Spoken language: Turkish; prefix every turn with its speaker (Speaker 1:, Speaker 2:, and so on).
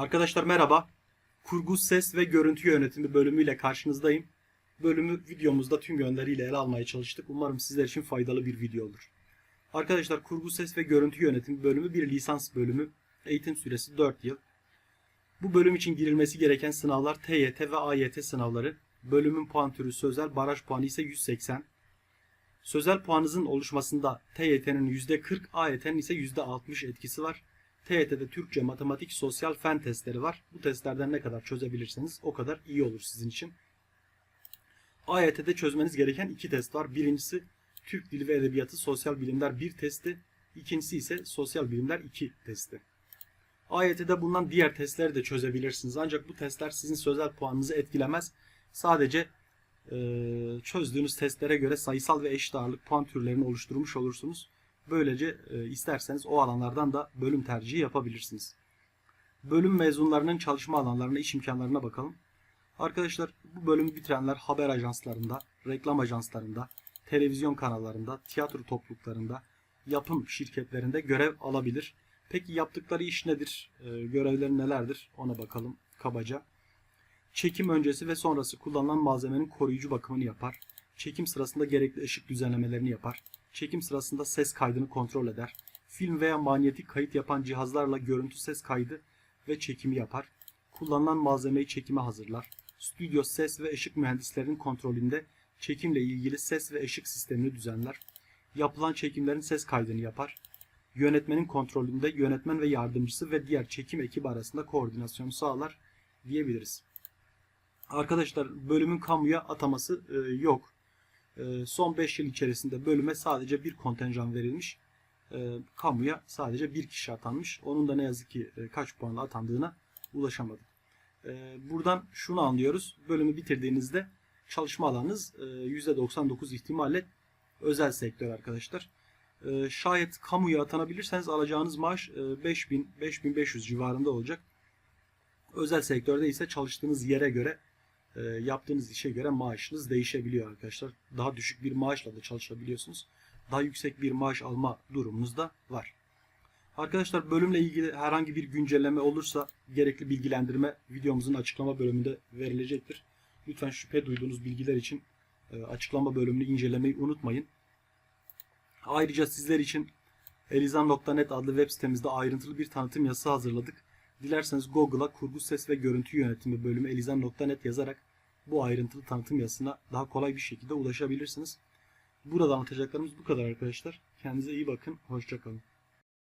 Speaker 1: Arkadaşlar merhaba. Kurgu, ses ve görüntü yönetimi bölümüyle karşınızdayım. Bölümü videomuzda tüm yönleriyle ele almaya çalıştık. Umarım sizler için faydalı bir video olur. Arkadaşlar kurgu, ses ve görüntü yönetimi bölümü bir lisans bölümü. Eğitim süresi 4 yıl. Bu bölüm için girilmesi gereken sınavlar TYT ve AYT sınavları. Bölümün puan türü sözel, baraj puanı ise 180. Sözel puanınızın oluşmasında TYT'nin %40, AYT'nin ise %60 etkisi var. TYT'de Türkçe, matematik, sosyal fen testleri var. Bu testlerden ne kadar çözebilirseniz o kadar iyi olur sizin için. AYT'de çözmeniz gereken iki test var. Birincisi Türk Dili ve Edebiyatı Sosyal Bilimler 1 testi. İkincisi ise Sosyal Bilimler 2 testi. AYT'de bulunan diğer testleri de çözebilirsiniz. Ancak bu testler sizin sözel puanınızı etkilemez. Sadece e, çözdüğünüz testlere göre sayısal ve eşit ağırlık puan türlerini oluşturmuş olursunuz. Böylece e, isterseniz o alanlardan da bölüm tercihi yapabilirsiniz. Bölüm mezunlarının çalışma alanlarına, iş imkanlarına bakalım. Arkadaşlar bu bölümü bitirenler haber ajanslarında, reklam ajanslarında, televizyon kanallarında, tiyatro topluluklarında, yapım şirketlerinde görev alabilir. Peki yaptıkları iş nedir? E, görevleri nelerdir? Ona bakalım kabaca. Çekim öncesi ve sonrası kullanılan malzemenin koruyucu bakımını yapar. Çekim sırasında gerekli ışık düzenlemelerini yapar. Çekim sırasında ses kaydını kontrol eder. Film veya manyetik kayıt yapan cihazlarla görüntü ses kaydı ve çekimi yapar. Kullanılan malzemeyi çekime hazırlar. Stüdyo ses ve ışık mühendislerinin kontrolünde çekimle ilgili ses ve ışık sistemini düzenler. Yapılan çekimlerin ses kaydını yapar. Yönetmenin kontrolünde yönetmen ve yardımcısı ve diğer çekim ekibi arasında koordinasyonu sağlar diyebiliriz. Arkadaşlar bölümün kamuya ataması e, yok. E, son 5 yıl içerisinde bölüme sadece bir kontenjan verilmiş. E, kamuya sadece bir kişi atanmış. Onun da ne yazık ki e, kaç puanla atandığına ulaşamadık. E, buradan şunu anlıyoruz. Bölümü bitirdiğinizde çalışma alanınız e, %99 ihtimalle özel sektör arkadaşlar. E, şayet kamuya atanabilirseniz alacağınız maaş e, 5000-5500 civarında olacak. Özel sektörde ise çalıştığınız yere göre e, yaptığınız işe göre maaşınız değişebiliyor arkadaşlar. Daha düşük bir maaşla da çalışabiliyorsunuz. Daha yüksek bir maaş alma durumunuz da var. Arkadaşlar bölümle ilgili herhangi bir güncelleme olursa gerekli bilgilendirme videomuzun açıklama bölümünde verilecektir. Lütfen şüphe duyduğunuz bilgiler için e, açıklama bölümünü incelemeyi unutmayın. Ayrıca sizler için elizan.net adlı web sitemizde ayrıntılı bir tanıtım yazısı hazırladık. Dilerseniz Google'a kurgu ses ve görüntü yönetimi bölümü elizan.net yazarak bu ayrıntılı tanıtım yazısına daha kolay bir şekilde ulaşabilirsiniz. Burada anlatacaklarımız bu kadar arkadaşlar. Kendinize iyi bakın. Hoşçakalın.